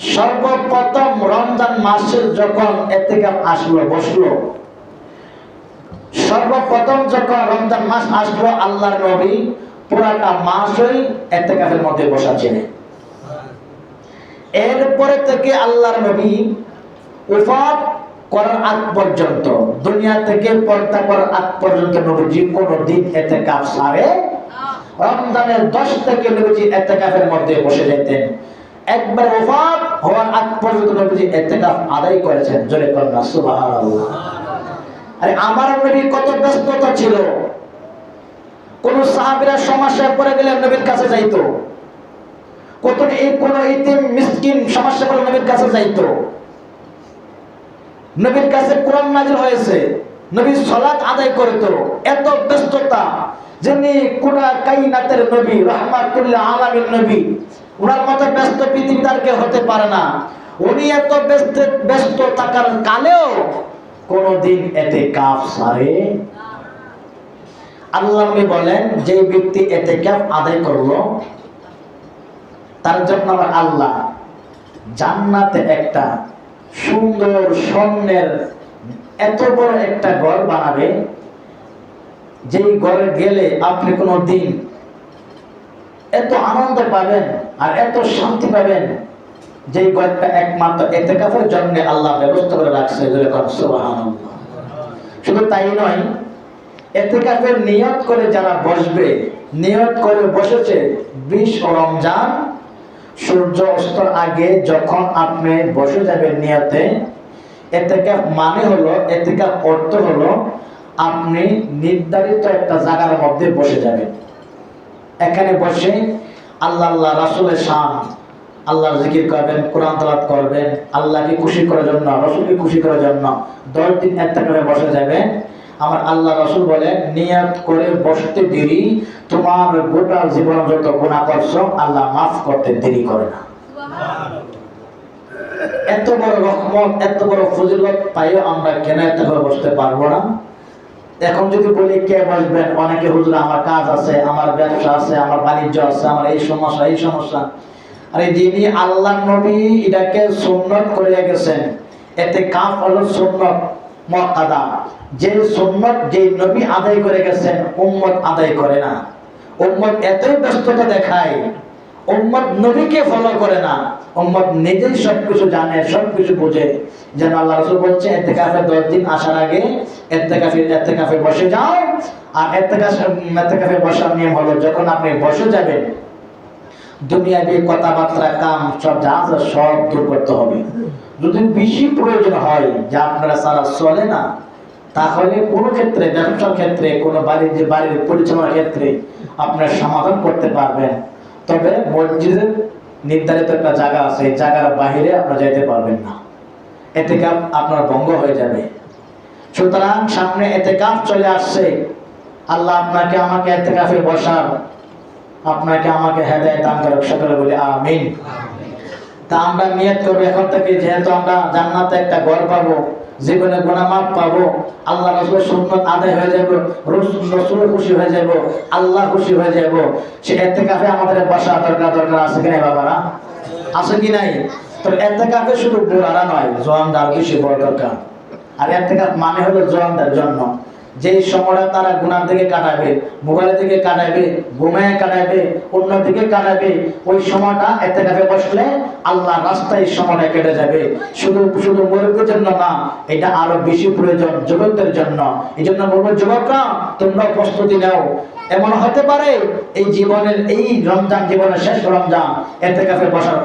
সর্বপ্রথম রমজান মাসে যখন এতেকাফ আসলো বসল। সর্বপ্রথম যখন রমজান মাস আসলো আল্লাহর নবী পুরাটা মাসই এতেকাফের মধ্যে বসা ছিলেন এরপরে থেকে আল্লাহর নবী উফাত করার আগ পর্যন্ত দুনিয়া থেকে পর্দা করার আগ পর্যন্ত নবীজি কোনো দিন এতে কাপ সারে রমজানের দশ থেকে নবীজি এতে কাপের মধ্যে বসে যেতেন। একবার উফাত হওয়ার আগ পর্যন্ত নবীজি আদায় করেছেন, জোরে কন্যা সুবাহ আরে আমার নবী কত ব্যস্ততা ছিল। কোন সাহাবীরা সমস্যায় পড়ে গেলে নবীর কাছে কত এই কোন ইতিম মিসকিন সমস্যা নবীর কাছে নবীর কাছে কোরআন নাজিল হয়েছে, নবী সালাত আদায় করত। এত ব্যস্ততা, যিনি কুরা কাইনাতের নবী রহমাতুল্লাহ আলামিন নবী ওনার মতো ব্যস্ত পৃথিবীতে আর হতে পারে না। উনি এত ব্যস্ত ব্যস্ত থাকার কালেও কোনদিন এতে কাফ সারে। আল্লাহ বলেন, যে ব্যক্তি এতে কাফ আদায় করল, তার জন্য আমার আল্লাহ জান্নাতে একটা সুন্দর স্বর্ণের এত বড় একটা ঘর বানাবে। যেই ঘরে গেলে আপনি কোনো দিন এত আনন্দ পাবেন আর এত শান্তি পাবেন যে ঘরটা একমাত্র এতেকাফের জন্য আল্লাহ ব্যবস্থা করে রাখছে শুধু তাই নয়, এতেকাফের নিয়ত করে যারা বসবে, নিয়ত করে বসেছে, বিশ রমজান, সূর্য অস্তর আগে যখন আপনি বসে যাবেন নিয়তে, এতেকাফ মানে হলো, এতেকাফ অর্থ হলো, আপনি নির্ধারিত একটা জায়গার মধ্যে বসে যাবেন। এখানে বসে আল্লাহ আল্লাহ রাসুলের শান, আল্লাহর জিকির করবেন, কোরআন তালাত করবেন, আল্লাহকে খুশি করার জন্য, রসুলকে খুশি করার জন্য দশ দিন একটা করে বসে যাবেন। আমার আল্লাহ রসুল বলেন, নিয়াত করে বসতে দেরি, তোমার গোটা জীবন যত গুণা করছ, আল্লাহ মাফ করতে দেরি করে না। এত বড় রহমত, এত বড় ফজিলত পাইও আমরা কেন এত করে বসতে পারব না? এখন যদি বলি কে বসবেন, অনেকে হুজুর, আমার কাজ আছে, আমার ব্যবসা আছে, আমার বাণিজ্য আছে, আমার এই সমস্যা এই সমস্যা। আরে যিনি আল্লাহ নবী, এটাকে সুন্নত করে গেছেন। এতে কাফ হলো সুন্নত মক্কাদা যে সুন্নত যে নবী আদায় করে গেছেন, উম্মত আদায় করে না। উম্মত এতই ব্যস্ততা দেখায় উম্মত নবীকে ফলো করে না। উম্মত নিজেই সবকিছু জানে, সবকিছু বোঝে। যেন আল্লাহ রসুল বলছে দিন আসার আগে বসে যাও। আর বসার নিয়ম হলো, যখন আপনি বসে যাবেন কথাবার্তা, কাম সব যা সব দূর করতে হবে। যদি বেশি প্রয়োজন হয়, যে আপনারা সারা চলে না, তাহলে কোনো ক্ষেত্রে, ব্যবসার ক্ষেত্রে, কোনো বাড়ির যে বাড়ির পরিচালনার ক্ষেত্রে আপনার সমাধান করতে পারবেন। তবে মসজিদের নির্ধারিত একটা জায়গা আছে, এই জায়গার বাহিরে আপনারা যেতে পারবেন না। এতে কাপ আপনার ভঙ্গ হয়ে যাবে। সুতরাং সামনে এতে কাপ চলে আসছে। আল্লাহ আপনাকে আমাকে এতে কাপে বসার, আপনাকে আমাকে হেদায়ত দান করে সকলে বলি আমিন। তা আমরা নিয়ত করব। এখন থেকে যেহেতু আমরা জান্নাতে একটা ঘর পাবো জীবনে গোনা মাপ পাবো, আল্লাহ রসুলের সুন্নত আদায় হয়ে যাব রসুল খুশি হয়ে যাব আল্লাহ খুশি হয়ে যাব সে এতে কাফে আমাদের বাসা দরকার দরকার আছে কিনা বাবারা? আছে কি নাই? তো এতে কাফে শুধু বুড়ারা নয়, জোয়ানদার বেশি বড় দরকার। আর এতে কাপ মানে হলো জোয়ানদার জন্য। যে সময়টা তারা গুনার দিকে কাটাবে মোবাইলের দিকে কাটাবে ঘুমায় কাটাবে অন্য দিকে কাটাবে ওই সময়টা এতে কাছে বসলে আল্লাহ রাস্তায় সময়টা কেটে যাবে। শুধু শুধু মুরব্বীর জন্য না, এটা আরও বেশি প্রয়োজন যুবকদের জন্য। এই জন্য বলব, যুবকরা, তোমরা প্রস্তুতি নাও। এমন হতে পারে এই জীবনের, এই রমজান জীবনের শেষ রমজান এতে কাছে বসার